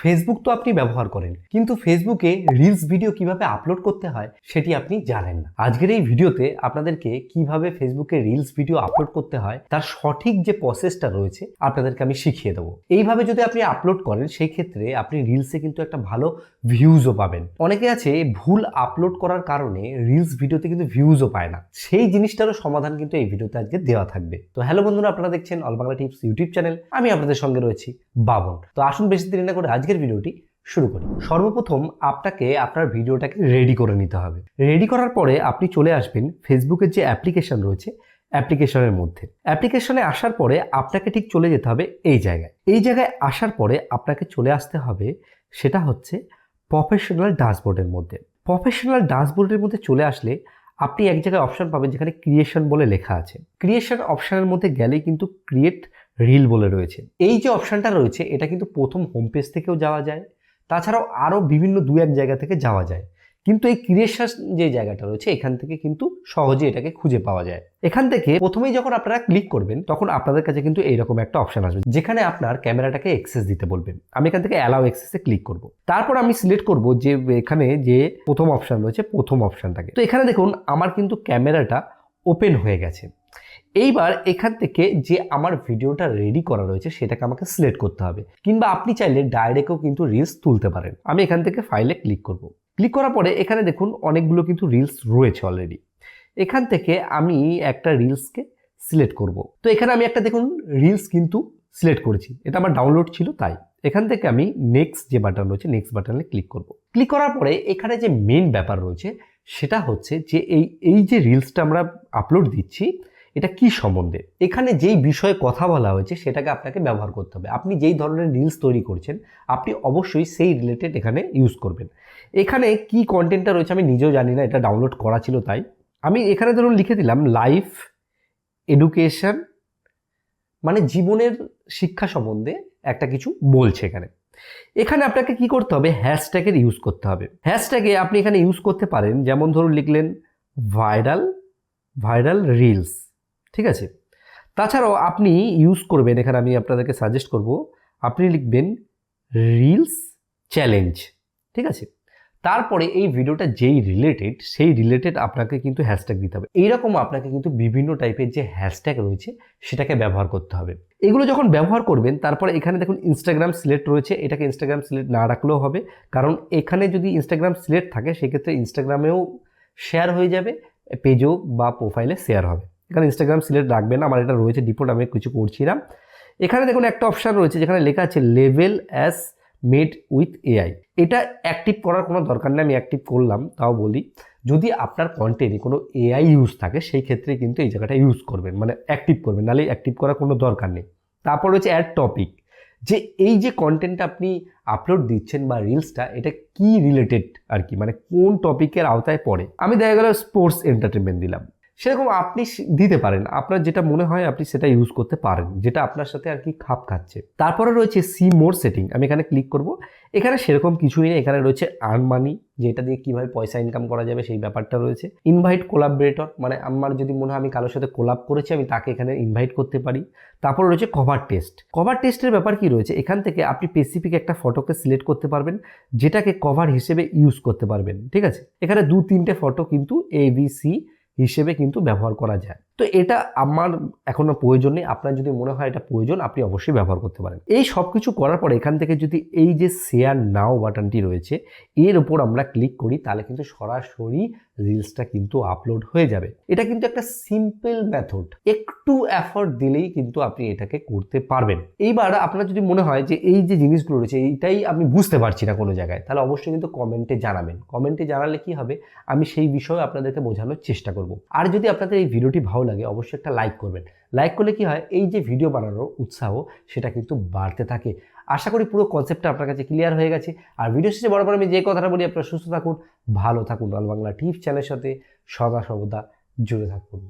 Facebook তো আপনি ব্যবহার করেন, কিন্তু ফেসবুকে রিলস ভিডিও কীভাবে আপলোড করতে হয় সেটি আপনি জানেন না। আজকের এই ভিডিওতে আপনাদেরকে কীভাবে ফেসবুকে রিলস ভিডিও আপলোড করতে হয়, তার সঠিক যে প্রসেসটা রয়েছে আপনাদেরকে আমি শিখিয়ে দেবো। এইভাবে যদি আপনি আপলোড করেন সেই ক্ষেত্রে আপনি রিলসে কিন্তু একটা ভালো ভিউজও পাবেন। অনেকে আছে ভুল আপলোড করার কারণে রিলস ভিডিওতে কিন্তু ভিউজও পায় না। সেই জিনিসটারও সমাধান কিন্তু এই ভিডিওতে আজকে দেওয়া থাকবে। তো হ্যালো বন্ধুরা, আপনারা দেখছেন all Bangla tips YouTube channel. আমি আপনাদের সঙ্গে রয়েছি বাবন। তো আসুন, বেশি দেরি না করে আজকের ভিডিওটি শুরু করি। সর্বপ্রথম আপনাকে আপনার ভিডিওটাকে রেডি করে নিতে হবে। রেডি করার পরে আপনি চলে আসবেন ফেসবুকের যে অ্যাপ্লিকেশন রয়েছে অ্যাপ্লিকেশনের মধ্যে। অ্যাপ্লিকেশনে আসার পরে আপনাকে ঠিক চলে যেতে হবে এই জায়গায়। এই জায়গায় আসার পরে আপনাকে চলে আসতে হবে সেটা হচ্ছে প্রফেশনাল ড্যাশবোর্ডের মধ্যে। প্রফেশনাল ড্যাশবোর্ডের মধ্যে চলে আসলে আপনি এক জায়গায় অপশন পাবেন যেখানে ক্রিয়েশন বলে লেখা আছে। ক্রিয়েশন অপশানের মধ্যে গেলেই কিন্তু ক্রিয়েট রিল বলে রয়েছে। এই যে অপশানটা রয়েছে, এটা কিন্তু প্রথম হোম পেজ থেকেও যাওয়া যায়। তাছাড়াও আরও বিভিন্ন দু এক জায়গা থেকে যাওয়া যায়। কিন্তু এই ক্রিয়েশন যে জায়গাটা রয়েছে, এখান থেকে কিন্তু সহজে এটাকে খুঁজে পাওয়া যায়। এখান থেকে প্রথমেই যখন আপনারা ক্লিক করবেন, তখন আপনাদের কাছে কিন্তু এইরকম একটা অপশন আসবে, যেখানে আপনার ক্যামেরাটাকে এক্সেস দিতে বলবেন। আমি এখান থেকে অ্যালাউ এক্সেসে ক্লিক করব। তারপর আমি সিলেক্ট করব যে এখানে যে প্রথম অপশন রয়েছে, প্রথম অপশনটাকে তো এখানে দেখুন, আমার কিন্তু ক্যামেরাটা ওপেন হয়ে গেছে। এইবার এখান থেকে যে আমার ভিডিওটা রেডি করা রয়েছে, সেটাকে আমাকে সিলেক্ট করতে হবে। কিংবা আপনি চাইলে ডাইরেক্টও কিন্তু রিলস তুলতে পারেন। আমি এখান থেকে ফাইলে ক্লিক করব। ক্লিক করার পরে এখানে দেখুন, অনেকগুলো কিন্তু রিলস রয়েছে অলরেডি এখান থেকে আমি একটা রিলসকে সিলেক্ট করব। তো এখানে আমি একটা দেখুন রিলস কিন্তু সিলেক্ট করেছি। এটা আমার ডাউনলোড ছিল, তাই। এখান থেকে আমি নেক্সট যে বাটন রয়েছে নেক্সট বাটনে ক্লিক করব। ক্লিক করার পরে এখানে যে মেন ব্যাপার রয়েছে, সেটা হচ্ছে যে এই এই যে রিলসটা আমরা আপলোড দিচ্ছি এটা কি সম্বন্ধে? এখানে যেই বিষয়ে কথা বলা হয়েছে সেটাকে আপনাকে ব্যবহার করতে হবে। আপনি যেই ধরনের রিলস তৈরি করছেন, আপনি অবশ্যই সেই রিলেটেড এখানে ইউজ করবেন। এখানে কি কন্টেন্টটা রয়েছে আমি নিজেও জানি না, এটা ডাউনলোড করা ছিল তাই। আমি এখানে ধরুন লিখে দিলাম লাইফ এডুকেশন মানে জীবনের শিক্ষা সম্বন্ধে একটা কিছু বলছে এখানে। এখানে আপনাকে কি করতে হবে? হ্যাশট্যাগের ইউজ করতে হবে। হ্যাশট্যাগে আপনি এখানে ইউজ করতে পারেন, যেমন ধরুন লিখলেন ভাইরাল ভাইরাল রিলস ঠিক আছে? তাছাড়াও আপনি ইউজ করবেন, এখানে আমি আপনাদেরকে সাজেস্ট করব, আপনি লিখবেন রিলস চ্যালেঞ্জ ঠিক আছে? তারপরে এই ভিডিওটা যেই রিলেটেড সেই রিলেটেড আপনাকে কিন্তু হ্যাশট্যাগ দিতে হবে। এইরকম আপনাকে কিন্তু বিভিন্ন টাইপের যে হ্যাশট্যাগ রয়েছে, সেটাকে ব্যবহার করতে হবে। এগুলো যখন ব্যবহার করবেন, তারপরে এখানে দেখুন ইনস্টাগ্রাম সিলেক্ট রয়েছে, এটাকে ইনস্টাগ্রাম সিলেক্ট না রাখলেও হবে। কারণ এখানে যদি ইনস্টাগ্রাম সিলেক্ট থাকে, সেক্ষেত্রে ইনস্টাগ্রামেও শেয়ার হয়ে যাবে পেজও বা প্রোফাইলে শেয়ার হবে। এখানে ইনস্টাগ্রাম সিলেক্ট রাখবেন আমার এটা রয়েছে ডিপোর্ট আমি কিছু করছি না এখানে দেখুন একটা অপশান রয়েছে, যেখানে লেখা আছে লেভেল অ্যাস মেড উইথ এআই এটা অ্যাক্টিভ করার কোনো দরকার নেই, আমি অ্যাক্টিভ করলাম, তাও বলি। যদি আপনার কন্টেন্টে কোনো এআই ইউজ থাকে, সেই ক্ষেত্রে কিন্তু এই জায়গাটা ইউজ করবেন মানে অ্যাক্টিভ করবেন, নাহলে অ্যাক্টিভ করার কোনো দরকার নেই। তারপর রয়েছে অ্যাড টপিক যে এই যে কন্টেন্টটা আপনি আপলোড দিচ্ছেন বা রিলসটা এটা কি রিলেটেড আর কি মানে কোন টপিকের আওতায় পড়ে? আমি দেখা গেল স্পোর্টস এন্টারটেনমেন্ট দিলাম। সেরকম আপনি দিতে পারেন। আপনার যেটা মনে হয় আপনি সেটা ইউজ করতে পারেন, যেটা আপনার সাথে আর কি খাপ খাচ্ছে। তারপরে রয়েছে সি মোর সেটিং আমি এখানে ক্লিক করব। এখানে সেরকম কিছুই নেই, এখানে রয়েছে আর্ন মানি যেটা দিয়ে কীভাবে পয়সা ইনকাম করা যাবে সেই ব্যাপারটা রয়েছে। ইনভাইট কোলাবরেটর মানে আমার যদি মনে হয় আমি কারোর সাথে কোলাপ করেছি, আমি তাকে এখানে ইনভাইট করতে পারি। তারপর রয়েছে কভার টেস্ট কভার টেস্টের ব্যাপার কি রয়েছে? এখান থেকে আপনি স্পেসিফিক একটা ফটোকে সিলেক্ট করতে পারবেন, যেটাকে কভার হিসেবে ইউজ করতে পারবেন, ঠিক আছে? এখানে দু তিনটে ফটো কিন্তু এ বি সি হিসেবে কিন্তু ব্যবহার করা যায়। তো এটা আমার এখনও প্রয়োজন নেই। আপনার যদি মনে হয় এটা প্রয়োজন, আপনি অবশ্যই ব্যবহার করতে পারেন। এই সব কিছু করার পর এখান থেকে যদি এই যে শেয়ার নাও বাটনটি রয়েছে, এর উপর আমরা ক্লিক করি, তাহলে কিন্তু সরাসরি রিলসটা কিন্তু আপলোড হয়ে যাবে। এটা কিন্তু একটা সিম্পল মেথড একটু এফর্ট দিলেই কিন্তু আপনি এটাকে করতে পারবেন। এইবার আপনার যদি মনে হয় যে এই যে জিনিসগুলো রয়েছে এইটাই আমি বুঝতে পারছি না কোনো জায়গায়, তাহলে অবশ্যই কিন্তু কমেন্টে জানাবেন। কমেন্টে জানালে কি হবে? আমি সেই বিষয়ে আপনাদেরকে বোঝানোর চেষ্টা করব। আর যদি আপনাদের এই ভিডিওটি ভালো লাগে অবশ্যই একটা লাইক করবেন। লাইক করলে কি হয়, এই যে ভিডিও বানানোর উৎসাহ, সেটা কিন্তু বাড়তে থাকে। আশা করি পুরো কনসেপ্টটা আপনার কাছে ক্লিয়ার হয়ে গেছে। আর ভিডিও শেষে বরাবর আমি যে কথাটা বলি, আপনারা সুস্থ থাকুন, ভালো থাকুন। লাল বাংলা টিপস চ্যানেলের সাথে সদা সর্বদা জুড়ে থাকুন।